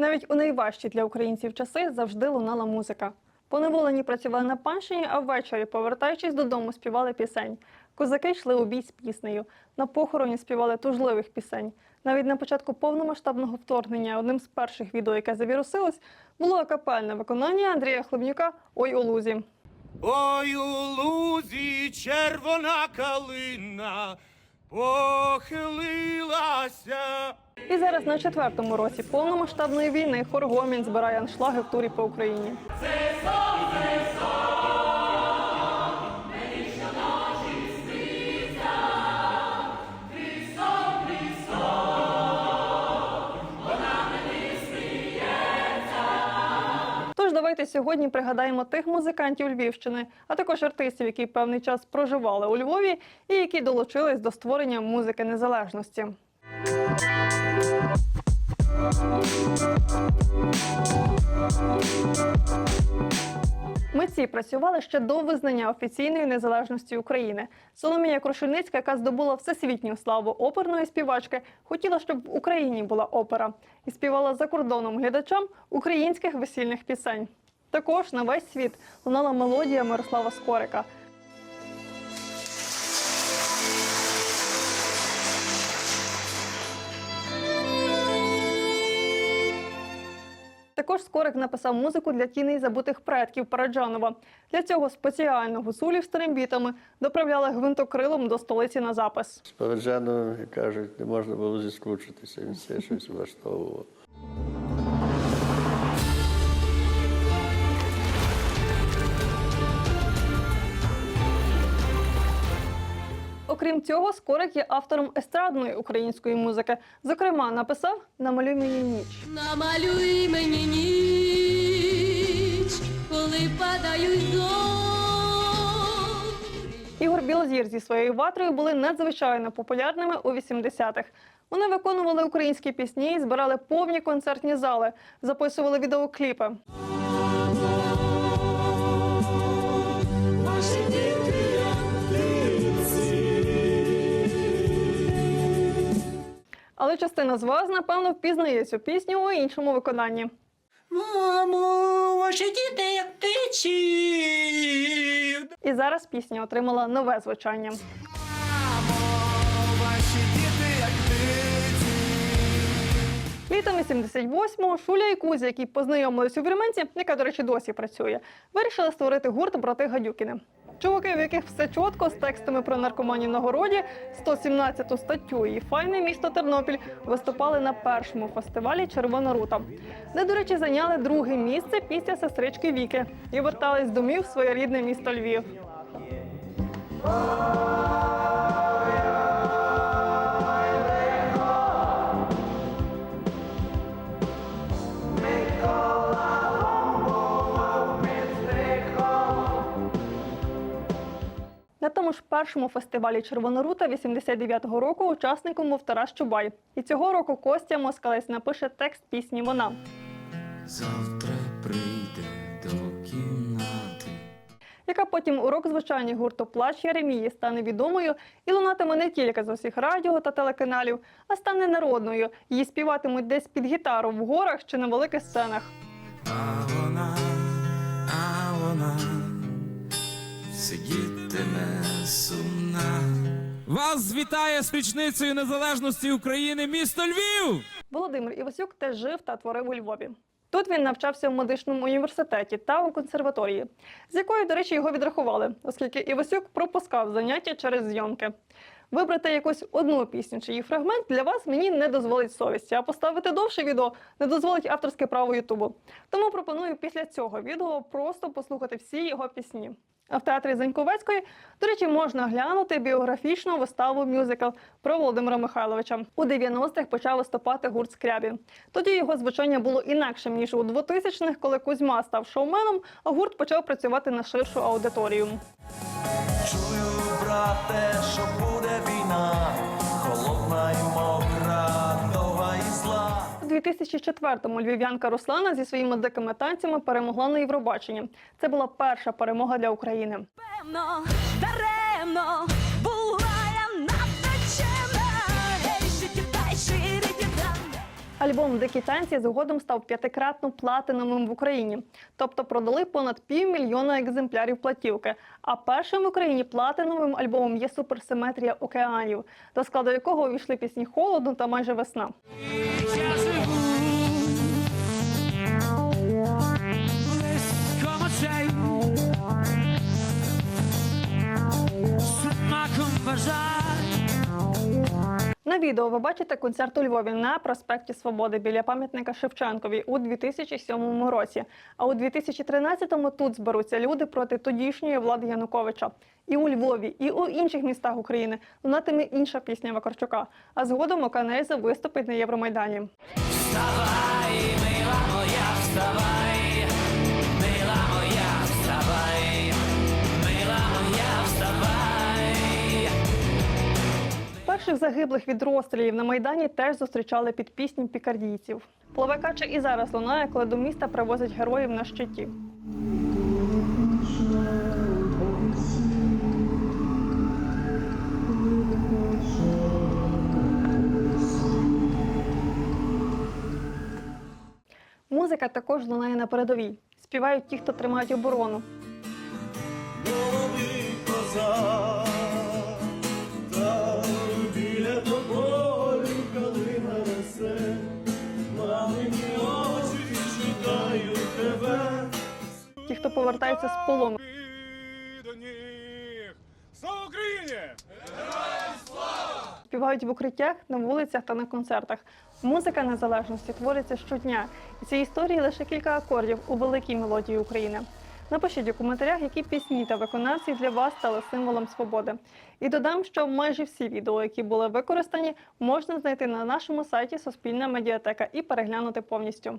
Навіть у найважчі для українців часи завжди лунала музика. Поневолені працювали на панщині, а ввечері, повертаючись додому, співали пісень. Козаки йшли у бій з піснею. На похороні співали тужливих пісень. Навіть на початку повномасштабного вторгнення одним з перших відео, яке завірусилось, було акапельне виконання Андрія Хлебнюка Ой у лузі. Ой у лузі червона калина похилилася. І зараз на четвертому році повномасштабної війни хор Гомін збирає аншлаги в турі по Україні. Давайте сьогодні пригадаємо тих музикантів Львівщини, а також артистів, які певний час проживали у Львові і які долучились до створення музики незалежності. Митці працювали ще до визнання офіційної незалежності України. Соломія Крушельницька, яка здобула всесвітню славу оперної співачки, хотіла, щоб в Україні була опера і співала за кордоном глядачам українських весільних пісень. Також на весь світ лунала мелодія Мирослава Скорика. Також Скорик написав музику для тіней забутих предків Параджанова. Для цього спеціально гусулів з трембітами доправляли гвинтокрилом до столиці на запис. З Параджановим, кажуть, не можна було зіскучитися, він все щось влаштовував. Окрім цього, Скорик є автором естрадної української музики. Зокрема, написав Намалюй мені ніч. Намалюй мені ніч, коли падають зорі. Ігор Білозір зі своєю ватрою були надзвичайно популярними у 80-х. Вони виконували українські пісні і збирали повні концертні зали, записували відеокліпи. Але частина з вас, напевно, впізнає цю пісню у іншому виконанні. Мамо, ваші діти як птичі. І зараз пісня отримала нове звучання. Ваші діти як птиці. Літом 88-го Шуля і Кузя, які познайомились у Вірменці, яка, до речі, досі працює, вирішили створити гурт брати Гадюкіни. Чуваки, в яких все чітко з текстами про наркоманів на городі, 117 статтю і файне місто Тернопіль виступали на першому фестивалі Червона рута, де, до речі, зайняли друге місце після сестрички Віки і вертались домів в своє рідне місто Львів. Тому ж першому фестивалі Червонорута 89-го року учасником був Тарас Чубай. І цього року Костя Москалець напише текст пісні Вона. Завтра прийде до кімнати. яка потім у рок звучання гурту Плач Єремії стане відомою і лунатиме не тільки з усіх радіо та телеканалів, а стане народною. Її співатимуть десь під гітару в горах чи на великих сценах. А вона, а вона сидітиме сумна. Вас вітає з річницею незалежності України місто Львів! Володимир Івасюк теж жив та творив у Львові. Тут він навчався в медичному університеті та у консерваторії, з якої, до речі, його відрахували, оскільки Івасюк пропускав заняття через зйомки. Вибрати якусь одну пісню чи її фрагмент для вас мені не дозволить совісті, а поставити довше відео не дозволить авторське право Ютубу. Тому пропоную після цього відео просто послухати всі його пісні. А в театрі Заньковецької, до речі, можна глянути біографічну виставу мюзикл про Володимира Михайловича. У 90-х почав виступати гурт Скрябі. Тоді його звучання було інакшим ніж у 2000-х, коли Кузьма став шоуменом, а гурт почав працювати на ширшу аудиторію. 2004-му львів'янка Руслана зі своїми дикими танцями перемогла на Євробаченні. Це була перша перемога для України. Певно, даремно була я надто. Гей, та й шириті там. А Альбом Дикі танці згодом став п'ятикратно платиновим в Україні, тобто продали понад півмільйона екземплярів платівки. А першим в Україні платиновим альбомом є суперсиметрія океанів, до складу якого увійшли пісні Холодно та майже весна. Відео ви бачите концерт у Львові на проспекті Свободи біля пам'ятника Шевченкові у 2007 році. А у 2013-му тут зберуться люди проти тодішньої влади Януковича. І у Львові, і у інших містах України лунатиме інша пісня Вакарчука. А згодом Оканеза виступить на Євромайдані. Вставай, мила моя, вставай Мила моя, Перших загиблих від розстрілів на майдані теж зустрічали під пісню пікардійців. Плавекача і зараз лунає, коли до міста привозять героїв на щиті. Музика також лунає на передовій. Співають ті, хто тримають оборону. Козак, Ті, повертається з полону. Слава Україні! Співають в укриттях, на вулицях та на концертах. Музика незалежності твориться щодня, і ці історії лише кілька акордів у великій мелодії України. Напишіть у коментарях, які пісні та виконавці для вас стали символом свободи. І додам, що майже всі відео, які були використані, можна знайти на нашому сайті Суспільна медіатека і переглянути повністю.